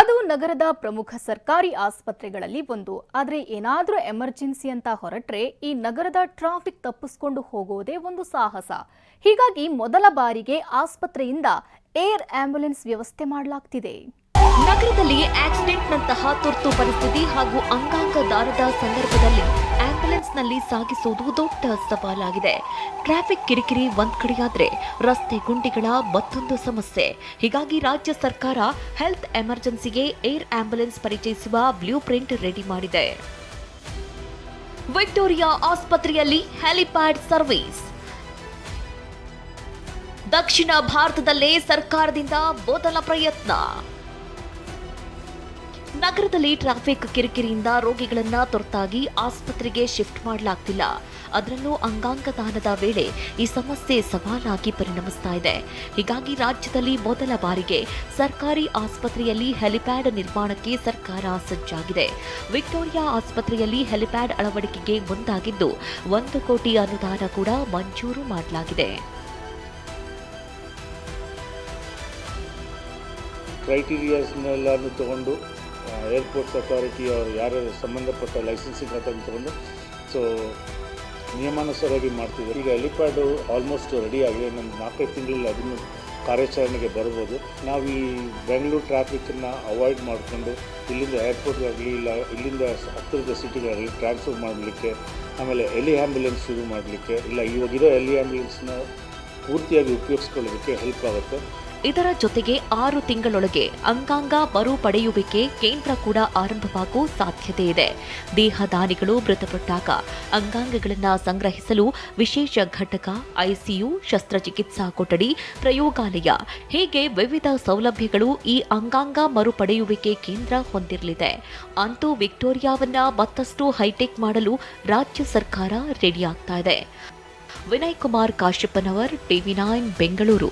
ಅದು ನಗರದ ಪ್ರಮುಖ ಸರ್ಕಾರಿ ಆಸ್ಪತ್ರೆಗಳಲ್ಲಿ ಒಂದು. ಆದರೆ ಏನಾದರೂ ಎಮರ್ಜೆನ್ಸಿ ಅಂತ ಹೊರಟ್ರೆ ಈ ನಗರದ ಟ್ರಾಫಿಕ್ ತಪ್ಪಿಸ್ಕೊಂಡು ಹೋಗೋದೇ ಒಂದು ಸಾಹಸ. ಹೀಗಾಗಿ ಮೊದಲ ಬಾರಿಗೆ ಆಸ್ಪತ್ರೆಯಿಂದ ಏರ್ ಆಂಬ್ಯುಲೆನ್ಸ್ ವ್ಯವಸ್ಥೆ ಮಾಡಲಾಗ್ತಿದೆ. ನಗರದಲ್ಲಿ ಆಕ್ಸಿಡೆಂಟ್ನಂತಹ ತುರ್ತು ಪರಿಸ್ಥಿತಿ ಹಾಗೂ ಅಂಗಾಂಗ ದಾರದ ಸಂದರ್ಭದಲ್ಲಿ ಆಂಬ್ಯುಲೆನ್ಸ್ನಲ್ಲಿ ಸಾಗಿಸುವುದು ದೊಡ್ಡ ಸವಾಲಾಗಿದೆ. ಟ್ರಾಫಿಕ್ ಕಿರಿಕಿರಿ ಒಂದ್ ಕಡೆಯಾದ್ರೆ ರಸ್ತೆ ಗುಂಡಿಗಳ ಮತ್ತೊಂದು ಸಮಸ್ಯೆ. ಹೀಗಾಗಿ ರಾಜ್ಯ ಸರ್ಕಾರ ಹೆಲ್ತ್ ಎಮರ್ಜೆನ್ಸಿಗೆ ಏರ್ ಆಂಬ್ಯುಲೆನ್ಸ್ ಪರಿಚಯಿಸುವ ಬ್ಲೂ ಪ್ರಿಂಟ್ ರೆಡಿ ಮಾಡಿದೆ. ವಿಕ್ಟೋರಿಯಾ ಆಸ್ಪತ್ರೆಯಲ್ಲಿ ಹೆಲಿಪ್ಯಾಡ್ ಸರ್ವಿಸ್. ದಕ್ಷಿಣ ಭಾರತದಲ್ಲೇ ಸರ್ಕಾರದಿಂದ ಮೊದಲ ಪ್ರಯತ್ನ. ನಗರದಲ್ಲಿ ಟ್ರಾಫಿಕ್ ಕಿರಿಕಿರಿಯಿಂದ ರೋಗಿಗಳನ್ನ ತುರ್ತಾಗಿ ಆಸ್ಪತ್ರೆಗೆ ಶಿಫ್ಟ್ ಮಾಡಲಾಗ್ತಿಲ್ಲ. ಅದರಲ್ಲೂ ಅಂಗಾಂಗ ದಾನದ ವೇಳೆ ಈ ಸಮಸ್ಯೆ ಸವಾಲಾಗಿ ಪರಿಣಮಿಸ್ತಾ ಇದೆ. ಹೀಗಾಗಿ ರಾಜ್ಯದಲ್ಲಿ ಮೊದಲ ಬಾರಿಗೆ ಸರ್ಕಾರಿ ಆಸ್ಪತ್ರೆಯಲ್ಲಿ ಹೆಲಿಪ್ಯಾಡ್ ನಿರ್ಮಾಣಕ್ಕೆ ಸರ್ಕಾರ ಸಜ್ಜಾಗಿದೆ. ವಿಕ್ಟೋರಿಯಾ ಆಸ್ಪತ್ರೆಯಲ್ಲಿ ಹೆಲಿಪ್ಯಾಡ್ ಅಳವಡಿಕೆಗೆ ಮುಂದಾಗಿದ್ದು, ಒಂದು ಕೋಟಿ ಅನುದಾನ ಕೂಡ ಮಂಜೂರು ಮಾಡಲಾಗಿದೆ. ಕ್ರೈಟೀರಿಯಾಸ್ನೆಲ್ಲನೂ ತೊಗೊಂಡು ಏರ್ಪೋರ್ಟ್ಸ್ ಅಥಾರಿಟಿ ಅವರು ಯಾರ್ಯಾರು ಸಂಬಂಧಪಟ್ಟ ಲೈಸೆನ್ಸಿಂಗ್ ಅಥಾರಿಟಿ ತೊಗೊಂಡು ಸೊ ನಿಯಮಾನುಸಾರವಾಗಿ ಮಾಡ್ತಿದ್ದಾರೆ. ಈಗ ಹೆಲಿಪ್ಯಾಡು ಆಲ್ಮೋಸ್ಟ್ ರೆಡಿ ಆಗಿದೆ. ನಮ್ಮ ನಾಲ್ಕೈದು ತಿಂಗಳಲ್ಲಿ ಅದನ್ನು ಕಾರ್ಯಾಚರಣೆಗೆ ಬರ್ಬೋದು. ನಾವು ಈ ಬೆಂಗಳೂರು ಟ್ರಾಫಿಕ್ಕನ್ನು ಅವಾಯ್ಡ್ ಮಾಡಿಕೊಂಡು, ಇಲ್ಲಿಂದ ಏರ್ಪೋರ್ಟ್ಗಾಗಲಿ ಇಲ್ಲ, ಇಲ್ಲಿಂದ ಹತ್ತಿರದ ಸಿಟಿಗಾಗಲಿ ಟ್ರಾನ್ಸ್ಫರ್ ಮಾಡಲಿಕ್ಕೆ, ಆಮೇಲೆ ಎಲಿ ಆ್ಯಂಬುಲೆನ್ಸ್ ಶುರು ಮಾಡಲಿಕ್ಕೆ, ಇಲ್ಲ, ಇವಾಗಿರೋ ಎಲಿ ಆ್ಯಂಬುಲೆನ್ಸ್ನ ಪೂರ್ತಿಯಾಗಿ ಉಪಯೋಗಿಸ್ಕೊಳ್ಳೋದಕ್ಕೆ ಹೆಲ್ಪ್ ಆಗುತ್ತೆ. ಇದರ ಜೊತೆಗೆ ಆರು ತಿಂಗಳೊಳಗೆ ಅಂಗಾಂಗ ಮರು ಪಡೆಯುವಿಕೆ ಕೇಂದ್ರ ಕೂಡ ಆರಂಭವಾಗುವ ಸಾಧ್ಯತೆ ಇದೆ. ದೇಹದಾನಿಗಳು ಮೃತಪಟ್ಟಾಗ ಅಂಗಾಂಗಗಳನ್ನು ಸಂಗ್ರಹಿಸಲು ವಿಶೇಷ ಘಟಕ, ಐಸಿಯು, ಶಸ್ತ್ರಚಿಕಿತ್ಸಾ ಕೊಠಡಿ, ಪ್ರಯೋಗಾಲಯ ಹೀಗೆ ವಿವಿಧ ಸೌಲಭ್ಯಗಳು ಈ ಅಂಗಾಂಗ ಮರುಪಡೆಯುವಿಕೆ ಕೇಂದ್ರ ಹೊಂದಿರಲಿದೆ. ಅಂತೂ ವಿಕ್ಟೋರಿಯಾವನ್ನ ಮತ್ತಷ್ಟು ಹೈಟೆಕ್ ಮಾಡಲು ರಾಜ್ಯ ಸರ್ಕಾರ ರೆಡಿಯಾಗ್ತಾ ಇದೆ. Vinay Kumar ಕಾಶ್ಯಪ್ಪನವರ್ TV nine, Bengaluru.